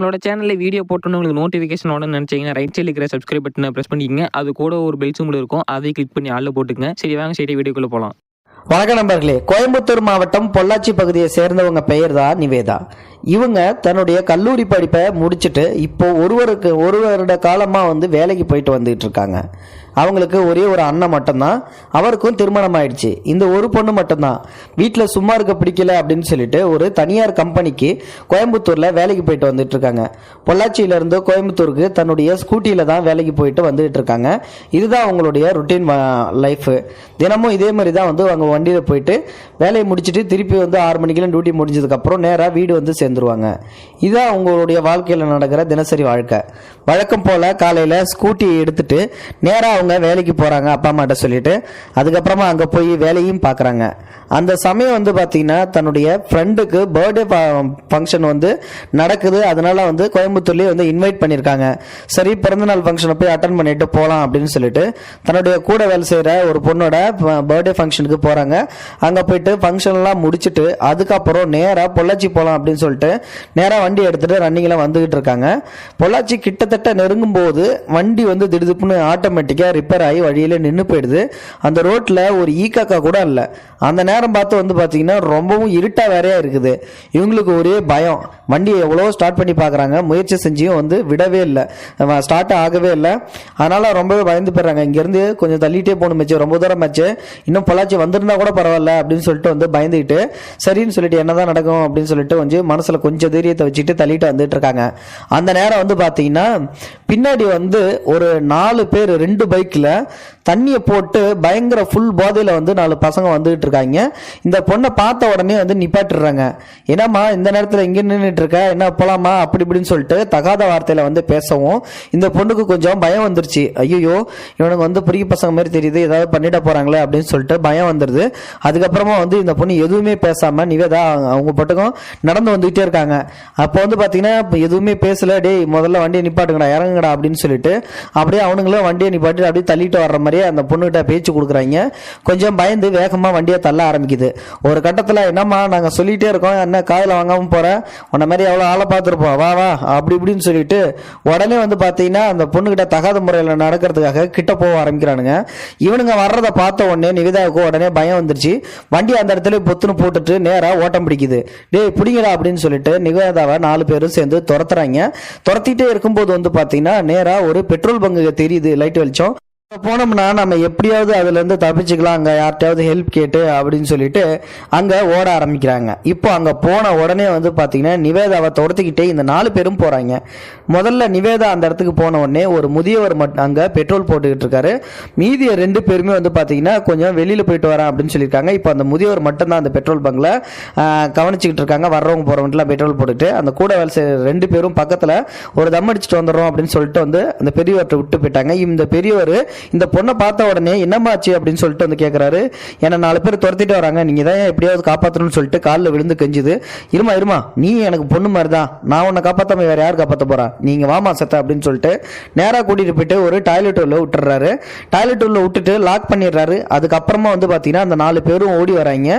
நம்மளோட சேனலில் வீடியோ போட்டோன்னு உங்களுக்கு நோட்டிஃபிகேஷன் உடனே நினச்சிங்கன்னா ரைட் சைடில் இருக்கிற சப்ஸ்கிரைப் பட்டனை ப்ரெஸ் பண்ணிக்கங்க. அது கூட ஒரு பெல் சிம்பிள் இருக்கும். அதை கிளிக் பண்ணி ஆளில் போட்டுக்கங்க. சரி வாங்க சரி வீடியோக்குள்ளே போகலாம் வணக்க நண்பர்களே. கோயம்புத்தூர் மாவட்டம் பொள்ளாச்சி பகுதியை சேர்ந்தவங்க பெயர் தான் நிவேதா. இவங்க தன்னுடைய கல்லூரி படிப்பை முடிச்சுட்டு இப்போ ஒருவருக்கு ஒரு வருட காலமாக வந்து வேலைக்கு போயிட்டு வந்துகிட்டு இருக்காங்க. அவங்களுக்கு ஒரே ஒரு அண்ணன் மட்டும்தான். அவருக்கும் திருமணம் ஆயிடுச்சு. இந்த ஒரு பொண்ணு மட்டும்தான். வீட்டில் சும்மா இருக்க பிடிக்கல அப்படின்னு சொல்லிட்டு ஒரு தனியார் கம்பெனிக்கு கோயம்புத்தூரில் வேலைக்கு போயிட்டு வந்துட்டு இருக்காங்க. பொள்ளாச்சியிலேருந்து கோயம்புத்தூருக்கு தன்னுடைய ஸ்கூட்டியில் தான் வேலைக்கு போயிட்டு வந்துகிட்டு இருக்காங்க. இதுதான் அவங்களுடைய ருட்டீன் லைஃபு தினமும் இதே மாதிரி தான் வந்து அவங்க வண்டியில் போயிட்டு வேலையை முடிச்சுட்டு திருப்பி வந்து ஆறு மணிக்கெல்லாம் டியூட்டி முடிஞ்சதுக்கப்புறம் நேராக வீடு வந்து சேர்ந்துருவாங்க. இதுதான் அவங்களுடைய வாழ்க்கையில் நடக்கிற தினசரி வாழ்க்கை. வழக்கம் போல் காலையில் ஸ்கூட்டி எடுத்துட்டு நேராக அவங்க வேலைக்கு போகிறாங்க அப்பா அம்மாட்ட சொல்லிட்டு. அதுக்கப்புறமா அங்கே போய் வேலையும் பார்க்குறாங்க அந்த சமயம் வந்து பார்த்திங்கன்னா தன்னுடைய ஃப்ரெண்டுக்கு பர்த்டே ஃபங்க்ஷன் வந்து நடக்குது. அதனால வந்து கோயம்புத்தூர்லேயே வந்து இன்வைட் பண்ணியிருக்காங்க சரி பிறந்தநாள் ஃபங்க்ஷனை போய் அட்டன் பண்ணிட்டு போகலாம் அப்படின்னு சொல்லிட்டு தன்னுடைய கூட வேலை செய்கிற ஒரு பொண்ணோட பர்த்டே ஃபங்க்ஷனுக்கு போகிறாங்க அங்கே போயிட்டு ஃபங்க்ஷன்லாம் முடிச்சுட்டு அதுக்கப்புறம் நேராக பொள்ளாச்சி போகலாம் அப்படின்னு சொல்லிட்டு நேராக வண்டி எடுத்துகிட்டு ரன்னிங்கில் வந்துகிட்டு இருக்காங்க. பொள்ளாச்சி கிட்டத்தட்ட நெருங்கும் போது வண்டி வந்து திடுதுப்புன்னு ஆட்டோமேட்டிக்காக ரிப்பேர் ஆகி வழியில் நின்று போயிடுது. அந்த ரோட்டில் ஒரு ஈ காக்கா கூட இல்லை அந்த நேரம் பார்த்து வந்து பார்த்தீங்கன்னா ரொம்பவும் இருட்டாக வேறையாக இருக்குது. இவங்களுக்கு ஒரே பயம். வண்டியை எவ்வளோ ஸ்டார்ட் பண்ணி பார்க்குறாங்க முயற்சி செஞ்சியும் வந்து விடவே இல்லை. ஸ்டார்ட் ஆகவே இல்லை. அதனால் ரொம்பவே பயந்து போயிடுறாங்க. இங்கேருந்து கொஞ்சம் தள்ளிட்டே போகணும் மச்சு ரொம்ப தூரம் மச்சு இன்னும் பொள்ளாச்சி வந்திருந்தா கூட பரவாயில்ல அப்படின்னு சொல்லிட்டு வந்து பயந்துக்கிட்டு சரின்னு சொல்லிட்டு என்னதான் நடக்கும் அப்படின்னு சொல்லிட்டு கொஞ்சம் மனசில் கொஞ்சம் தைரியத்தை வச்சுட்டு தள்ளிட்டு வந்துட்டு இருக்காங்க அந்த நேரம் வந்து பார்த்தீங்கன்னா பின்னாடி வந்து ஒரு நாலு பேர் ரெண்டு பைக்கில் தண்ணியை போட்டு பயங்கர ஃபுல் போதையில் வந்து நாலு பசங்க வந்துகிட்டு இருக்காங்க இந்த பொண்ணை பார்த்த உடனே வந்து நிப்பாட்டுறாங்க என்னம்மா இந்த நேரத்தில் இங்கே நின்றுட்டு இருக்க என்ன போலாமா? அப்படி இப்படின்னு சொல்லிட்டு தகாத வார்த்தையில் வந்து பேசவும் இந்த பொண்ணுக்கு கொஞ்சம் பயம் வந்துருச்சு. ஐயோ இவனுக்கு வந்து புரிய பசங்க மாதிரி தெரியுது ஏதாவது பண்ணிட போகிறாங்களே அப்படின்னு சொல்லிட்டு பயம் வந்துடுது அதுக்கப்புறமா வந்து இந்த பொண்ணு எதுவுமே பேசாம நிவேதா அவங்க பட்டுக்கும் நடந்து வந்துகிட்டே இருக்காங்க. அப்போ வந்து பார்த்தீங்கன்னா எதுவுமே பேசல டேய் முதல்ல வண்டியை நிப்பாட்டுங்கடா இறங்குங்கடா அப்படின்னு சொல்லிட்டு அப்படியே அவனுங்களும் வண்டியை நிப்பாட்டி அப்படியே தள்ளிட்டு வர்ற மாதிரியே அந்த பொண்ணுகிட்ட பேச்சு கொடுக்குறாங்க. கொஞ்சம் பயந்து வேகமாக வண்டியை தள்ள ஆரம்பிக்குது. ஒரு கட்டத்தில் என்னம்மா நாங்கள் சொல்லிட்டே இருக்கோம். என்ன காதில் வாங்காம போகிறேன் உன்ன மாதிரி எவ்வளோ ஆளை பார்த்துருப்போம். வா வா அப்படி இப்படின்னு சொல்லிட்டு உடனே வந்து பார்த்தீங்கன்னா அந்த பொண்ணுகிட்ட தகாத முறையில் நடக்கிறதுக்காக கிட்ட போக ஆரம்பிக்கிறானுங்க. இவனுங்க வர்றதை பார்த்த உடனே நிவேதாவுக்கு உடனே பயம் வந்துருச்சு. வண்டி அந்த இடத்துல பொத்துன்னு போட்டுட்டு நேராக ஓட்டம் பிடிக்குது. டேய் பிடிங்கடா அப்படின்னு சொல்லிட்டு நிவேதாவை நாலு பேரும் சேர்ந்து துரத்துறாங்க. துரத்திட்டே இருக்கும்போது வந்து பார்த்தீங்கன்னா நேராக ஒரு பெட்ரோல் பங்கு தெரியுது லைட் வெளிச்சம். போனோம்னா நம்ம எப்படியாவது அதுலேருந்து தப்பிச்சுக்கலாம் அங்கே யார்கிட்டயாவது ஹெல்ப் கேட்டு அப்படின்னு சொல்லிட்டு அங்கே ஓட ஆரம்பிக்கிறாங்க. இப்போ அங்கே போன உடனே வந்து பார்த்தீங்கன்னா நிவேதாவை துரத்துக்கிட்டே இந்த நாலு பேரும் போகிறாங்க முதல்ல நிவேதா அந்த இடத்துக்கு போன உடனே ஒரு முதியவர் மட்டும் அங்கே பெட்ரோல் போட்டுக்கிட்டு இருக்காரு. மீதிய ரெண்டு பேருமே வந்து பார்த்தீங்கன்னா கொஞ்சம் வெளியில் போயிட்டு வரேன் அப்படின்னு சொல்லியிருக்காங்க. இப்போ அந்த முதியவர் மட்டும்தான் அந்த பெட்ரோல் பங்கில் கவனிச்சிக்கிட்டு கவனிச்சுக்கிட்டு இருக்காங்க. வர்றவங்க போகிறவங்கலாம் பெட்ரோல் போட்டுட்டு அந்த கூட வேலை செய்யற ரெண்டு பேரும் பக்கத்தில் ஒரு தம் அடிச்சுட்டு வந்துடுறோம் அப்படின்னு சொல்லிட்டு வந்து அந்த பெரியவர்கிட்ட விட்டு போயிட்டாங்க. இந்த பெரியவர் இந்த பொண்ணை பார்த்த உடனே என்னமாச்சு அப்படின்னு சொல்லிட்டு வந்து கேட்குறாரு ஏன்னா நாலு பேர் துரத்திட்டு வராங்க. நீங்கள் தான் எப்படியாவது காப்பாற்றணும்னு சொல்லிட்டு காலில் விழுந்து கெஞ்சுது. இருமா இருமா. நீ எனக்கு பொண்ணு மாதிரி தான் நான் உன்னை காப்பாற்றாம வேறு யார் காப்பாற்ற போகிறா நீங்கள் வாமா சத்த அப்படின்னு சொல்லிட்டு நேராக கூட்டிகிட்டு போயிட்டு ஒரு டாய்லெட் உள்ள விட்டுறாரு. டாய்லெட் உள்ள விட்டுட்டு லாக் பண்ணிடுறாரு. அதுக்கப்புறமா வந்து பார்த்தீங்கன்னா அந்த நாலு பேரும் ஓடி வராங்க.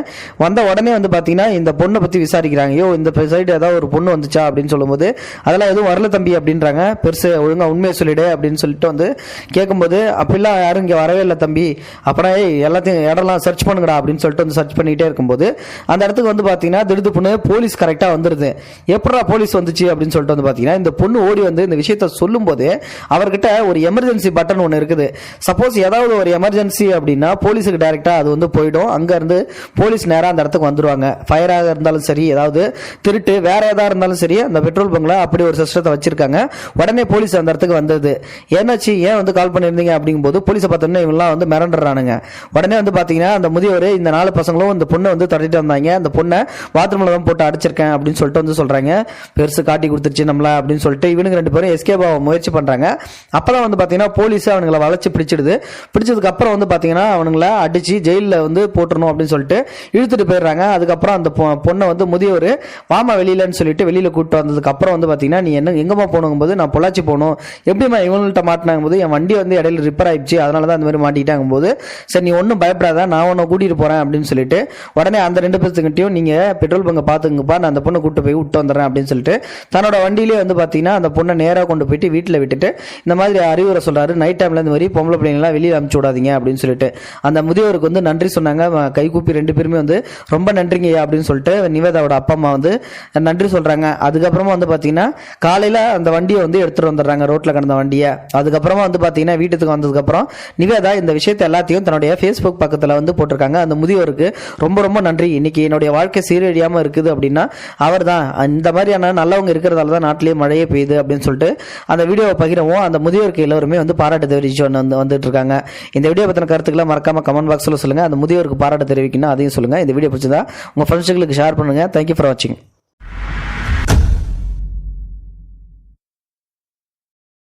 வந்த உடனே வந்து பார்த்தீங்கன்னா இந்த பொண்ணை பற்றி விசாரிக்கிறாங்க. ஐயோ இந்த சைடு ஏதாவது ஒரு பொண்ணு வந்துச்சா? அப்படின்னு சொல்லும்போது அதெல்லாம் எதுவும் வரல தம்பி அப்படின்றாங்க. பெருசு ஒழுங்காக உண்மையை சொல்லிடு அப்படின்னு சொல்லிட்டு வந்து கேட்கும்போது அப்படிலாம் யாரும் இங்கே வரவே இல்லை தம்பி. அப்புறம் எல்லாத்தையும் இடம்லாம் சர்ச் பண்ணுங்கடா அப்படின்னு சொல்லிட்டு வந்து சர்ச் பண்ணிக்கிட்டே இருக்கும்போது அந்த இடத்துக்கு வந்து பார்த்தீங்கன்னா திடுது பொண்ணு போலீஸ் கரெக்டாக வந்துடுது எப்படா போலீஸ் வந்துச்சு அப்படின்னு சொல்லிட்டு வந்து பார்த்தீங்கன்னா இந்த பொண்ணு ஓடி வந்து இந்த விஷயத்த சொல்லும்போது அவர்கிட்ட ஒரு எமர்ஜென்சி பட்டன் ஒன்று இருக்குது. சப்போஸ் ஏதாவது ஒரு எமர்ஜென்சி அப்படின்னா போலீஸுக்கு டைரெக்டாக அது வந்து போயிடும். அங்கேருந்து போலீஸ் நேராக அந்த இடத்துக்கு வந்துடுவாங்க ஃபயராக இருந்தாலும் சரி ஏதாவது திருட்டு வேற எதாக இருந்தாலும் சரி அந்த பெட்ரோல் பங்க்ல அப்படி ஒரு சிஸ்டத்தை வச்சிருக்காங்க. உடனே போலீஸ் அந்த இடத்துக்கு வந்தது. என்னாச்சு? ஏன் வந்து கால் பண்ணியிருந்தீங்க போது போலீஸை பார்த்தோன்னே இவங்கலாம் வந்து மிரண்டுறானுங்க. உடனே வந்து பார்த்தீங்கன்னா அந்த முதியவர் இந்த நாலு பசங்களும் இந்த பொண்ணை வந்து தொடர்ந்து வந்தாங்க. அந்த பொண்ணை பாத்ரூமில் தான் போட்டு அடிச்சிருக்கேன் அப்படின்னு சொல்லிட்டு வந்து சொல்கிறாங்க பெருசு காட்டி கொடுத்துருச்சு நம்மள அப்படின்னு சொல்லிட்டு இவனுங்க ரெண்டு பேரும் எஸ்கேப் ஆக முயற்சி பண்ணுறாங்க அப்போ தான் வந்து பார்த்தீங்கன்னா போலீஸ் அவனுங்களை வளைச்சு பிடிச்சிடுது. பிடிச்சதுக்கு அப்புறம் வந்து பார்த்தீங்கன்னா அவனுங்கள அடித்து ஜெயிலில் வந்து போட்டுறணும் அப்படின்னு சொல்லிட்டு இழுத்துட்டு போயிடுறாங்க. அதுக்கப்புறம் அந்த பொ- பொண்ணை வந்து முதியவர் வாமா வெளியிலன்னு சொல்லிட்டு வெளியில் கூப்பிட்டு வந்ததுக்கு அப்புறம் வந்து பார்த்தீங்கன்னா நீ என்ன எங்கம்மா போகணுங்கும்போது நான் பொள்ளாச்சி போகணும். எப்படிம்மா இவங்கள்ட்ட மாட்டினாங்க போது என் வண்டி வந்து இடையில ரிப்பேர் ஆயிடுச்சு. அதனால தான் அந்த மாதிரி மாட்டிக்கிட்டாங்க போது சரி நீ ஒன்றும் பயப்படாத நான் உன்னை கூட்டிகிட்டு போகிறேன் அப்படின்னு சொல்லிட்டு உடனே அந்த ரெண்டு பேர்த்துக்கிட்டையும் நீங்கள் பெட்ரோல் பங்கை பார்த்துங்கப்பா நான் அந்த பொண்ணை கூட்டு போய் விட்டு வந்துடுறேன் அப்படின்னு சொல்லிட்டு தன்னோட வண்டியிலே வந்து பார்த்தீங்கன்னா அந்த பொண்ணை நேராக கொண்டு போயிட்டு வீட்டில் விட்டுட்டு இந்த மாதிரி அறிவுரை சொல்கிறாரு நைட் டைமில் இந்த மாதிரி பொம்பளை பிள்ளைங்களாம் வெளியில் அனுப்பிச்சு விடாதீங்க அப்படின்னு சொல்லிட்டு. அந்த முதியோருக்கு வந்து நன்றி சொன்னாங்க. கைகூப்பி ரெண்டு பேருமே வந்து ரொம்ப நன்றிங்கய்யா அப்படின்னு சொல்லிட்டு நிவேதாவோட அப்பா அம்மா வந்து நன்றி சொல்கிறாங்க அதுக்கப்புறமா வந்து பார்த்தீங்கன்னா காலையில் அந்த வண்டியை வந்து எடுத்துகிட்டு வந்துடுறாங்க ரோட்டில் கிடந்த வண்டியை. அதுக்கப்புறமா வந்து பார்த்தீங்கன்னா வீட்டுக்கு வந்ததுக்கப்புறம் நிவேதா இந்த விஷயத்தை எல்லாத்தையும் தன்னுடைய ஃபேஸ்புக் பக்கத்தில் வந்து போட்டிருக்காங்க. அந்த முதியோருக்கு ரொம்ப ரொம்ப நன்றி. இன்னைக்கு என்னுடைய வாழ்க்கை சீரழியாமல் இருக்குது அப்படின்னா அவர் தான் இந்த மாதிரியான நல்லவங்க இருக்கிறதால தான் நாட்டிலேயே மழையே பெய்யுது அப்படின்னு சொல்லிட்டு அந்த வீடியோவை பகிரவும். அந்த முதியோருக்கு எல்லோருமே வந்து பாராட்டு தெரிவிச்சு வந்து வந்து வந்துட்டு இருக்காங்க இந்த வீடியோ பற்றின கருத்துக்களை மறக்காம கமெண்ட் பாக்ஸில் சொல்லுங்கள் அந்த முதியோருக்கு பாராட்டு தெரிவிக்கணும் அதையும் சொல்லுங்கள் இந்த வீடியோ பிடிச்சதா உங்கள் ஃப்ரெண்ட்ஸுகளுக்கு ஷேர் பண்ணுங்கள் தேங்க்யூ ஃபார் வாட்சிங்